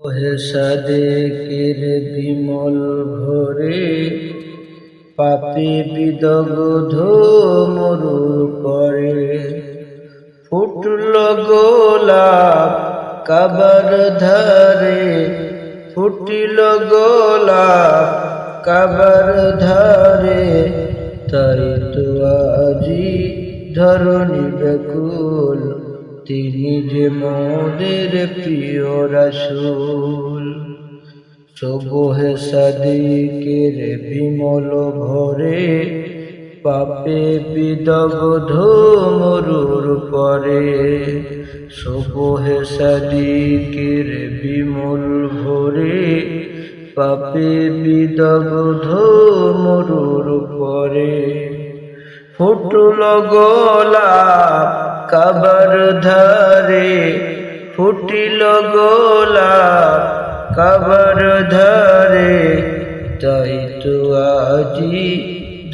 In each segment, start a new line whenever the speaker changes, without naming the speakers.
ওহে সাদেকের বিমল ভরে, পাপে বিদগ্ধ মরুর করে। ফুটল গোলাপ কাবার ধারে, ফুটিল গোলাপ কাবার ধারে। তাই তো আজি ধরণী ব্যাকুল তিনি যে মোদের প্রিয় রাসূল। সবহে সাদিকের বিমল ভরে পাপে বিদগ্ধ মরুর পরে সবহে সাদিকের বিমল ভরে পাপে বিদগ্ধ মরুর পরে ফুটল গোলাপ কাবার ধারে ফুটিল গোলা, কাবার ধারে। তাই তো আজি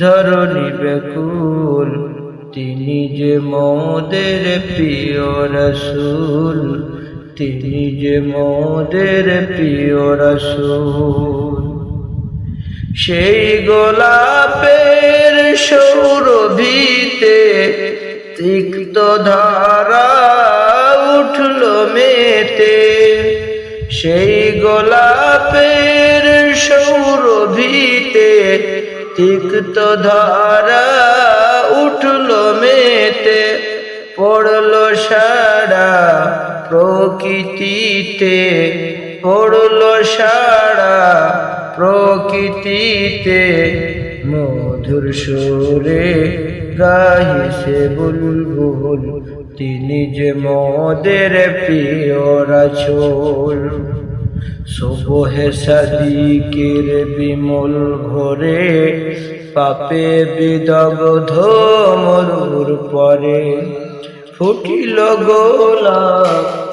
ধরণী ব্যাকুল তিনি যে মোদের প্রিয় রসুল, তিনি যে মোদের প্রিয় রসুল। সেই গোলাপের সৌরভিতে তিক্ত ধারা উঠল মেতে। সেই গোলাপের সৌরভিতে তিক্ত ধারা উঠল মেতে। পড়ল সারা প্রকৃতিতে, পড়ল সারা প্রকৃতিতে। মধুর সুরে গাহিছে বুলবুল, তিনি যে মদের প্রিয় রাছোল শুভহে সাদিকের বিমল ঘরে, পাপে বিদগ্ধ মরুর পরে ফুটিল ধারে